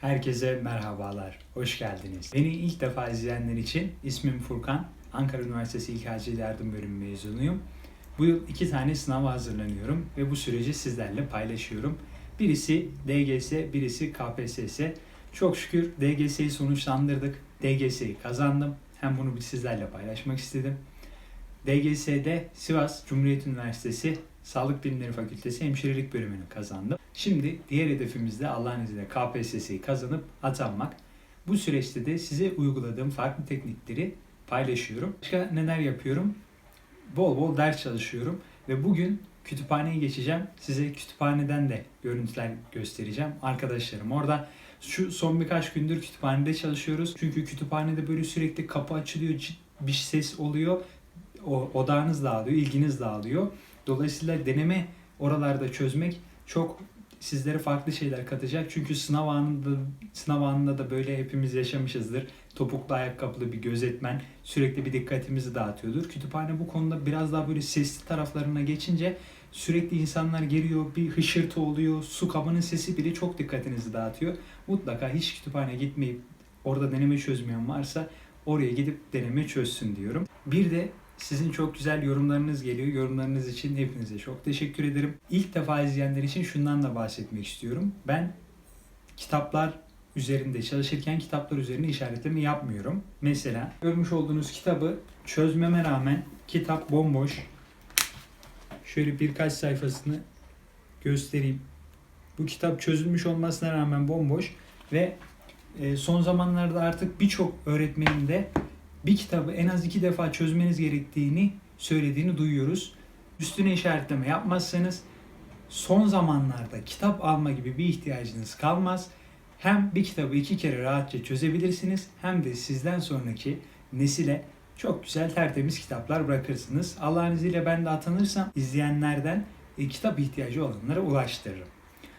Herkese merhabalar, hoş geldiniz. Beni ilk defa izleyenler için ismim Furkan. Ankara Üniversitesi İlk Yardım Bölümü mezunuyum. Bu yıl iki tane sınava hazırlanıyorum ve bu süreci sizlerle paylaşıyorum. Birisi DGS, birisi KPSS. Çok şükür DGS'yi sonuçlandırdık. DGS'yi kazandım. Hem bunu sizlerle paylaşmak istedim. DGS'de Sivas Cumhuriyet Üniversitesi Sağlık Bilimleri Fakültesi Hemşirelik bölümünü kazandım. Şimdi diğer hedefimiz de Allah'ın izniyle KPSS'yi kazanıp atanmak. Bu süreçte de size uyguladığım farklı teknikleri paylaşıyorum. Başka neler yapıyorum? Bol bol ders çalışıyorum ve bugün kütüphaneye geçeceğim. Size kütüphaneden de görüntüler göstereceğim. Arkadaşlarım orada şu son birkaç gündür kütüphanede çalışıyoruz. Çünkü kütüphanede böyle sürekli kapı açılıyor, bir ses oluyor. O, odağınız dağılıyor, ilginiz dağılıyor. Dolayısıyla deneme oralarda çözmek çok sizlere farklı şeyler katacak. Çünkü sınav anında, sınav anında da böyle hepimiz yaşamışızdır. Topuklu ayakkabılı bir gözetmen sürekli bir dikkatimizi dağıtıyordur. Kütüphane bu konuda biraz daha böyle sesli taraflarına geçince sürekli insanlar geliyor, bir hışırtı oluyor, su kabının sesi bile çok dikkatinizi dağıtıyor. Mutlaka hiç kütüphane gitmeyip orada deneme çözmeyen varsa oraya gidip deneme çözsün diyorum. Bir de sizin çok güzel yorumlarınız geliyor. Yorumlarınız için hepinize çok teşekkür ederim. İlk defa izleyenler için şundan da bahsetmek istiyorum. Ben kitaplar üzerinde çalışırken kitaplar üzerine işaretleme yapmıyorum. Mesela görmüş olduğunuz kitabı çözmeme rağmen kitap bomboş. Şöyle birkaç sayfasını göstereyim. Bu kitap çözülmüş olmasına rağmen bomboş ve e, son zamanlarda artık birçok öğretmenin de bir kitabı en az iki defa çözmeniz gerektiğini söylediğini duyuyoruz. Üstüne işaretleme yapmazsanız son zamanlarda kitap alma gibi bir ihtiyacınız kalmaz. Hem bir kitabı iki kere rahatça çözebilirsiniz hem de sizden sonraki nesile çok güzel tertemiz kitaplar bırakırsınız. Allah'ın izniyle ben de atanırsam izleyenlerden e, kitap ihtiyacı olanlara ulaştırırım.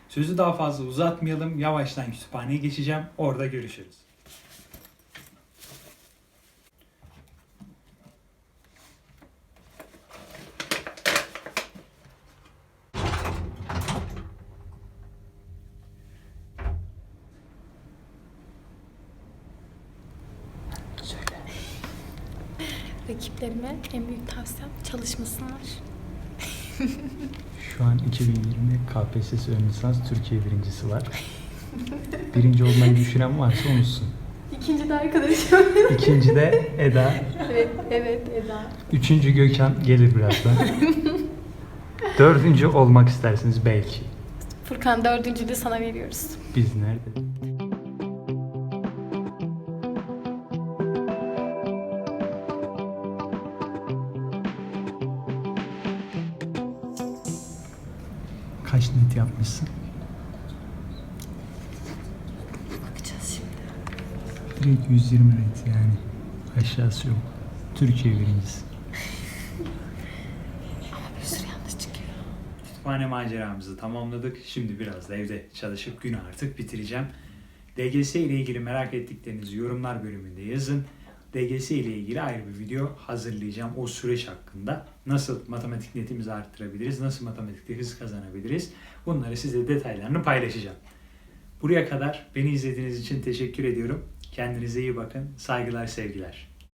Sözü daha fazla uzatmayalım. Yavaştan kütüphaneye geçeceğim. Orada görüşürüz. Rakiplerime en büyük tavsiyem çalışmasınlar. Şu an 2020 KPSS ön lisans Türkiye birincisi var. Birinci olmayı düşünen varsa unutsun. İkinci de arkadaşım. İkinci de Eda. evet, evet Eda. Üçüncü Gökhan gelir birazdan. Dördüncü olmak istersiniz belki. Furkan dördüncülüğü sana veriyoruz. Biz nerede? Kaç net yapmışsın? Bakacağız şimdi. Direkt 120 net yani. Aşağısı yok. Türkiye birincisi. Bir sürü yanlış çıkıyor. Kütüphane maceramızı tamamladık. Şimdi biraz da evde çalışıp günü artık bitireceğim. DGS ile ilgili merak ettiklerinizi yorumlar bölümünde yazın. DGS ile ilgili ayrı bir video hazırlayacağım o süreç hakkında. Nasıl matematik netimizi arttırabiliriz, nasıl matematikte hız kazanabiliriz bunları size detaylarını paylaşacağım. Buraya kadar beni izlediğiniz için teşekkür ediyorum. Kendinize iyi bakın. Saygılar, sevgiler.